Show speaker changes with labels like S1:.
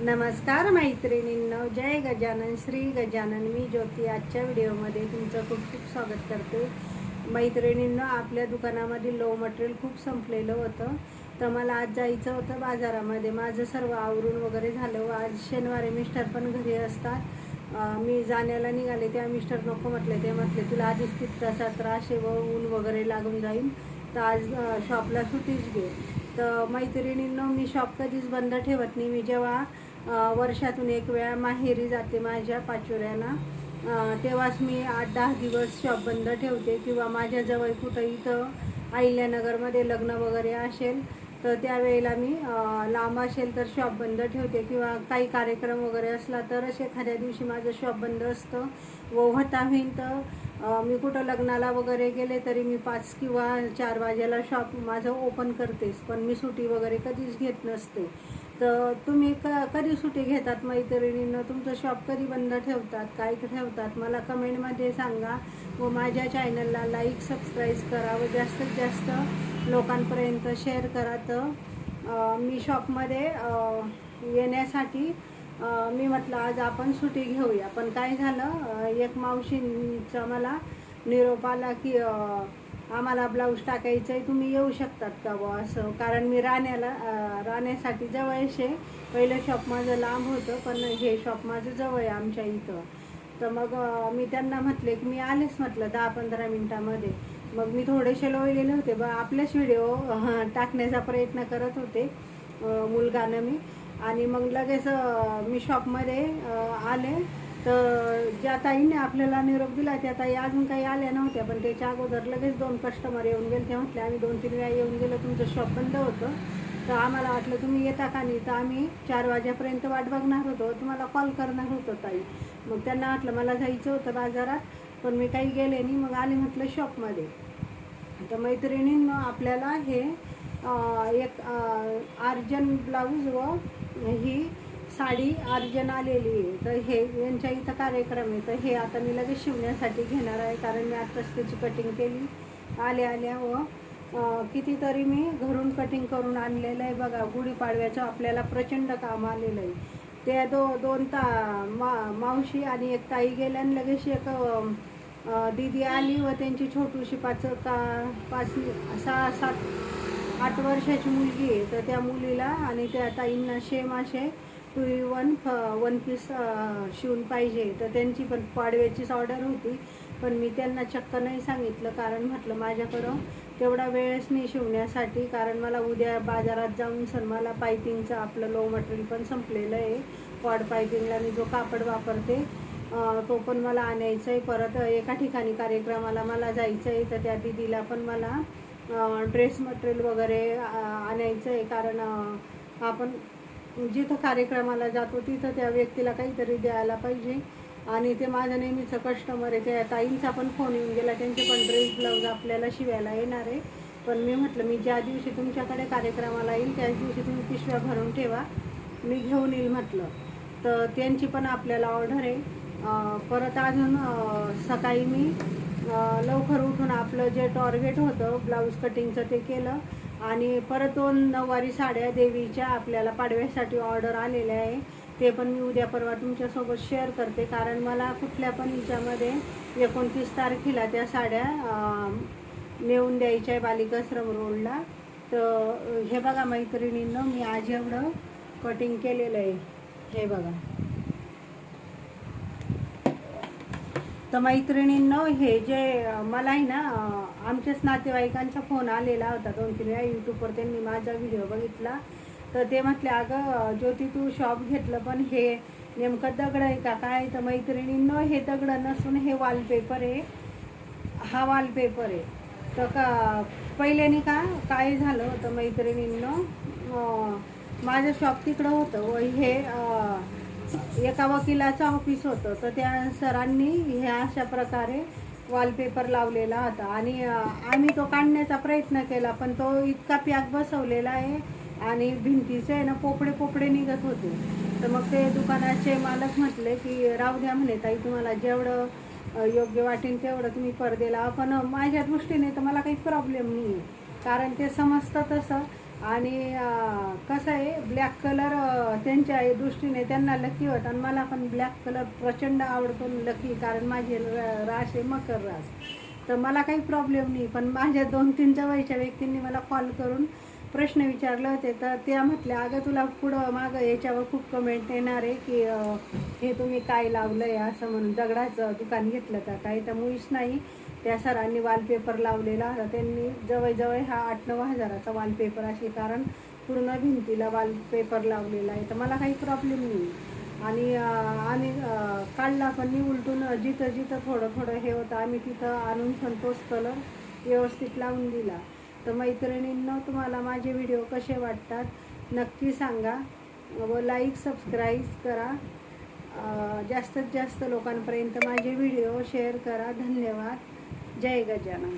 S1: नमस्कार मैत्रिणींनो जय गजानन श्री गजानन. मी ज्योती. आजच्या व्हिडिओमध्ये तुमचं खूप खूप स्वागत करते. मैत्रिणींनो आपल्या दुकानामध्ये लो मटेरियल खूप संपलेलं होतं. तर मला आज जायचं होतं बाजारामध्ये. माझं सर्व आवरून वगैरे झालं. व आज शनिवारी मिस्टर पण घरी असतात. मी जाण्याला निघाले तेव्हा मिस्टर नको म्हटले. ते म्हटले तुला आधीच तितकासा त्रास आहे व ऊन वगैरे लागून जाईल. तर आज शॉपला सुटीच घे. तर मैत्रिणींनो मी शॉप कधीच बंद ठेवत नाही. मी जेव्हा वर्षातून एक वेळा माहेरी जाते माझ्या पाचोऱ्याला तेव्हाच मी आठ दहा दिवस शॉप बंद ठेवते किंवा माझ्याजवळ कुठं इथं अहिल्यानगरमध्ये लग्न वगैरे असेल तर त्यावेळेला मी लांब असेल तर शॉप बंद ठेवते किंवा काही कार्यक्रम वगैरे असला तरच एखाद्या दिवशी माझं शॉप बंद असतं व होता होईन तर मी कुठं लग्नाला वगैरे गेले तरी मी पाच किंवा चार वाजेला शॉप माझं ओपन करतेच पण मी सुटी वगैरे कधीच घेत नसते. तर तुम्ही क कधी सुटी घेतात मैत्रिणींना? तुमचं शॉप कधी बंद ठेवतात? काय ठेवतात? मला कमेंटमध्ये सांगा. व माझ्या चॅनलला लाईक सबस्क्राईब करा व जास्तीत जास्त लोकांपर्यंत शेअर करा. तर मी शॉपमध्ये येण्यासाठी मी म्हटलं आज आपण सुटी घेऊया. पण काय झालं एक मावशींचा मला निरोप आला की आम्हाला ब्लाऊज टाकायचं आहे तुम्ही येऊ शकतात का बुवा असं? कारण मी राण्याला राहण्यासाठी राण्यासाठी जवळच आहे. पहिलं शॉप माझं लांब होतं पण हे शॉप माझं जवळ आहे आमच्या इथं. तर मग मी त्यांना म्हटले की मी आलेच म्हटलं दहा पंधरा मिनटामध्ये. मग मी थोडेसे लोळलेले होते ब आपलेच व्हिडिओ टाकण्याचा प्रयत्न करत होते मुलगानं मी. आणि मग लगेच मी शॉपमध्ये आले. तर ज्या ताईने आपल्याला निरोप दिला त्या ताई अजून काही आल्या नव्हत्या पण त्याच्या अगोदर लगेच दोन कस्टमर येऊन गेले. ते म्हटले आम्ही दोन तीन वेळा येऊन गेलो तुमचं शॉप बंद होतं. तर आम्हाला वाटलं तुम्ही येता का नाही? तर आम्ही चार वाजेपर्यंत वाट बघणार होतो. तुम्हाला कॉल करणार होतो ताई. मग त्यांना वाटलं मला जायचं होतं बाजारात पण मी काही गेले नाही. मग आले म्हटलं शॉपमध्ये तर मैत्रिणींनो आपल्याला हे एक अर्जन ब्लाऊज व ही साडी अर्जन आलेली आहे. तर हे यांच्या इथं कार्यक्रम आहे. तर हे आता मी लगेच शिवण्यासाठी घेणार आहे. कारण मी आत्ताच त्याची कटिंग केली. आल्या आल्या व हो. कितीतरी मी घरून कटिंग करून आणलेलं आहे. बघा गुढीपाडव्याचं आपल्याला प्रचंड काम आलेलं आहे. त्या दो दोन ता मा मावशी आणि एक ताई गेल्या आणि लगेच एक दीदी आली व त्यांची छोटूशी पाच का पाच सहा सात आठ वर्षाची मुलगी आहे. तर त्या मुलीला आणि त्या ताईंना शेम असे टू वन वन पीस शिवून पाहिजे. तर त्यांची पण पाडव्याचीच ऑर्डर होती. पण मी त्यांना चक्क नाही सांगितलं. कारण म्हटलं माझ्याकडं तेवढा वेळच नाही शिवण्यासाठी. कारण मला उद्या बाजारात जाऊन सर मला पायपिंगचं आपलं लो मटेरियल पण संपलेलं आहे. पॉड पायपिंगला मी जो कापड वापरते तो पण मला आणायचा आहे. परत एका ठिकाणी कार्यक्रमाला मला जायचं आहे. तर त्या दिदीला पण मला ड्रेस मटेरियल वगैरे आणायचं आहे. कारण आपण जिथं कार्यक्रमाला जातो तिथं त्या व्यक्तीला काहीतरी द्यायला पाहिजे. आणि ते माझं नेहमीचं कस्टमर आहे. त्या ताईंचा पण फोन येऊन गेला. त्यांचे पण ड्रेस ब्लाऊज आपल्याला शिवायला येणार आहे. पण मी म्हटलं मी ज्या दिवशी तुमच्याकडे कार्यक्रमाला येईल त्याच दिवशी तुम्ही पिशव्या भरून ठेवा. मी घेऊन येईल म्हटलं. तर त्यांची पण आपल्याला ऑर्डर आहे. परत अजून सकाळी मी लवकर उठून आपलं जे टॉर्गेट होतं ब्लाऊज कटिंगचं ते केलं. आणि परत दोन नऊवारी साड्या देवीच्या आपल्याला पाडव्यासाठी ऑर्डर आलेल्या आहे. ते पण मी उद्या परवा तुमच्यासोबत शेअर करते. कारण मला कुठल्या पण हिच्यामध्ये एकोणतीस तारखेला त्या साड्या नेऊन द्यायच्या आहे बालिकाश्रम रोडला. तर हे बघा मैत्रिणींनं मी आज एवढं कटिंग केलेलं आहे. हे बघा. तर मैत्रिणींनो हे जे मला आहे ना आमच्याच नातेवाईकांचा फोन आलेला होता. दोन तीन वेळा यूट्यूबवर त्यांनी माझा व्हिडिओ बघितला. तर ते म्हटले अगं ज्योती तू शॉप घेतलं पण हे नेमकं दगड आहे का काय? तर मैत्रिणींनो हे दगड नसून हे वॉलपेपर आहे. हा वॉलपेपर आहे. तर का पहिल्याने का काय झालं होतं मैत्रिणींनो? माझं शॉप तिकडं होतं. व हे एका वकिलाचं ऑफिस होतं. तर त्या सरांनी ह्या अशा प्रकारे वॉलपेपर लावलेला होता. आणि आम्ही तो काढण्याचा प्रयत्न केला पण तो इतका प्याक बसवलेला आहे आणि भिंतीचे आहे ना पोपडे पोपडे निघत होते. तर मग ते दुकानाचे मालक म्हटले की राहू द्या म्हणे ताई तुम्हाला जेवढं योग्य वाटेल तेवढं तुम्ही पडदे लावा पण माझ्या दृष्टीने तर मला काही प्रॉब्लेम नाही आहे कारण ते समजतं तसं. आणि कसं आहे ब्लॅक कलर त्यांच्या दृष्टीने त्यांना लकी होत आणि मला पण ब्लॅक कलर प्रचंड आवडतो लकी कारण माझी र- रास आहे मकर रास. तर मला काही प्रॉब्लेम नाही. पण माझ्या दोन तीन जवळच्या व्यक्तींनी मला कॉल करून प्रश्न विचारले होते तर त्या म्हटल्या अगं तुला पुढं मागं याच्यावर खूप कमेंट येणार आहे की हे तुम्ही काय लावलं आहे असं म्हणून दगडाचं दुकान घेतलं का काही तर मुळीच नाही. त्या सरांनी वॉलपेपर लावलेला. होता त्यांनी जवळजवळ हा आठ नऊ हजाराचा वॉलपेपर असेल कारण पूर्ण भिंतीला वॉलपेपर लावलेला आहे. तर मला काही प्रॉब्लेम नाही. आणि आणि आम्ही काढला पण मी उलटून जिथं जिथं थोडं थोडं हे होतं आम्ही तिथं आणून संतोष कलर व्यवस्थित लावून दिला. तर मैत्रिणींनो तुम्हाला माझे व्हिडिओ कसे वाटतात नक्की सांगा. व लाईक सबस्क्राईब करा. जास्तीत जास्त लोकांपर्यंत माझे व्हिडिओ शेअर करा. धन्यवाद. जय गजानन.